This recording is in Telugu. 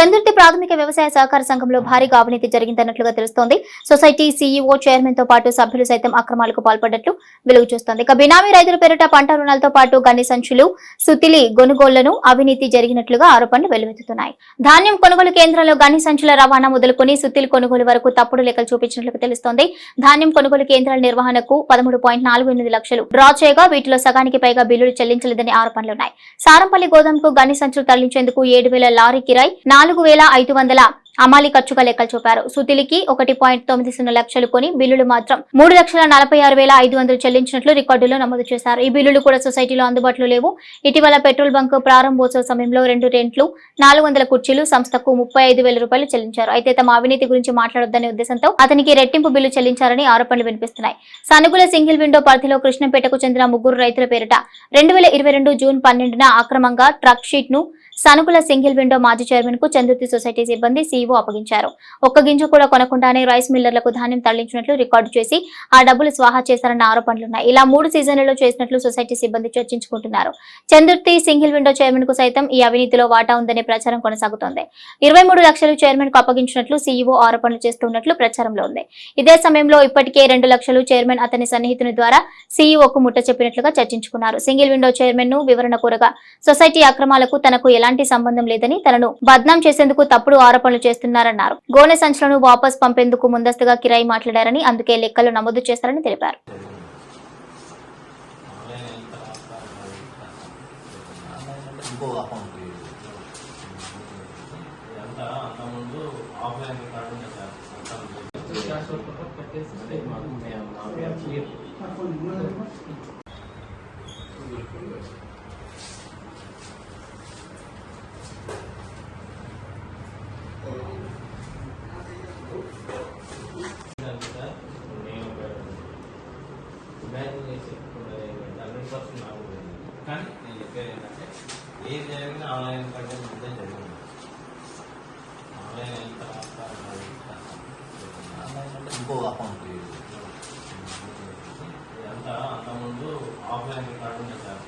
చందుర్తి ప్రాథమిక వ్యవసాయ సహకార సంఘంలో భారీగా అవినీతి జరిగిందన్నట్లుగా తెలుస్తోంది. సొసైటీ సీఈఓ చైర్మన్తో పాటు సభ్యులు సైతం అక్రమాలకు పాల్పడ్డట్లు వెలుగు చూస్తోంది. ఇక బినామీ రైతుల పేరిట పంట రుణాలతో పాటు గన్ని సంచులు సుతిలి కొనుగోళ్ళను అవినీతి జరిగినట్లుగా ఆరోపణలు వెలువెత్తుతున్నాయి. ధాన్యం కొనుగోలు కేంద్రంలో గన్ని సంచుల రవాణా మొదలుకొని సుతిలి కొనుగోలు వరకు తప్పుడు లెక్కలు చూపించినట్లు తెలుస్తోంది. ధాన్యం కొనుగోలు కేంద్రాల నిర్వహణకు పదమూడు లక్షలు. డ్రా చేయగా వీటిలో సగానికి పైగా బిల్లులు చెల్లించలేదని ఆరోపణలున్నాయి సారంపల్లి గోదాంకు గన్ని సంచులు తరలించేందుకు ఏడు లారీ కిరాయి నాలుగు నాలుగు వేల ఐదు వందల అమాలి ఖర్చుగా లెక్కలు చూపారు. సుతిలికి ఒకటి పాయింట్ తొమ్మిది సున్నా లక్షలు కొని బిల్లులు మాత్రం మూడు లక్షల నలభై ఆరు వేల ఐదు వందలు చెల్లించినట్లు రికార్డులో నమోదు చేశారు. ఈ బిల్లులు కూడా సొసైటీలో అందుబాటులో లేవు. ఇటీవల పెట్రోల్ బంక్ ప్రారంభోత్సవ సమయంలో రెండు రెంట్లు నాలుగు వందల కుర్చీలు సంస్థకు ముప్పై ఐదు వేల రూపాయలు చెల్లించారు. అయితే తమ అవినీతి గురించి మాట్లాడొద్దనే ఉద్దేశంతో అతనికి రెట్టింపు బిల్లు చెల్లించారని ఆరోపణలు వినిపిస్తున్నాయి. సనుగుల సింగిల్ విండో పరిధిలో కృష్ణంపేటకు చెందిన ముగ్గురు రైతుల పేరిట రెండు వేల ఇరవై రెండు జూన్ పన్నెండున అక్రమంగా ట్రక్ షీట్ను సనుకుల సింగిల్ విండో మాజీ చైర్మన్కు చందుర్తి సొసైటీ సిబ్బంది సీఈఓ అప్పగించారు. ఒక్క గింజ కూడా కొనకుండానే రైస్ మిల్లర్లకు ధాన్యం తరలించినట్లు రికార్డు చేసి ఆ డబ్బులు స్వాహా చేశారన్న ఆరోపణలున్నాయి. ఇలా మూడు సీజన్లలో చేసినట్లు సొసైటీ సిబ్బంది చర్చించుకుంటున్నారు. చందుర్తి సింగిల్ విండో చైర్మన్కు సైతం ఈ అవినీతిలో వాటా ఉందనే ప్రచారం కొనసాగుతోంది. ఇరవై మూడు లక్షలు చైర్మన్కు అప్పగించినట్లు సీఈఓ ఆరోపణలు చేస్తున్నట్లు ప్రచారంలో ఉంది. ఇదే సమయంలో ఇప్పటికే రెండు లక్షలు చైర్మన్ అతని సన్నిహితుని ద్వారా సీఈఓకు ముట్ట చెప్పినట్లుగా చర్చించుకున్నారు. సింగిల్ విండో చైర్మన్ను వివరణ కోరగా సొసైటీ అక్రమాలకు తనకు ఎలాంటి సంబంధం లేదని తనను బద్నాం చేసేందుకు తప్పుడు ఆరోపణలు చేస్తున్నారన్నారు. గోనె సంచులను వాపస్ పంపేందుకు ముందస్తుగా కిరాయి మాట్లాడారని అందుకే లెక్కలు నమోదు చేస్తారని తెలిపారు ఇంకో అకౌంట్ ఇదంతా అంతకుముందు ఆఫ్లైన్ రికార్డు ఉంది సార్ మొత్తం ఇదంతా సార్ నేను ఒక ఇమాజిన్ చేసి హండ్రెడ్ పర్సెంట్ నాకు కానీ నేను చెప్పేది ఏంటంటే ఏ జరిగినా ఆన్లైన్ కంటే ముందే జరిగింది ఆన్లైన్ అయిన తర్వాత అది ఇంకో అకౌంట్ ఇదంతా అంతకుముందు ఆఫ్లైన్ రికార్డు ఉంది సార్.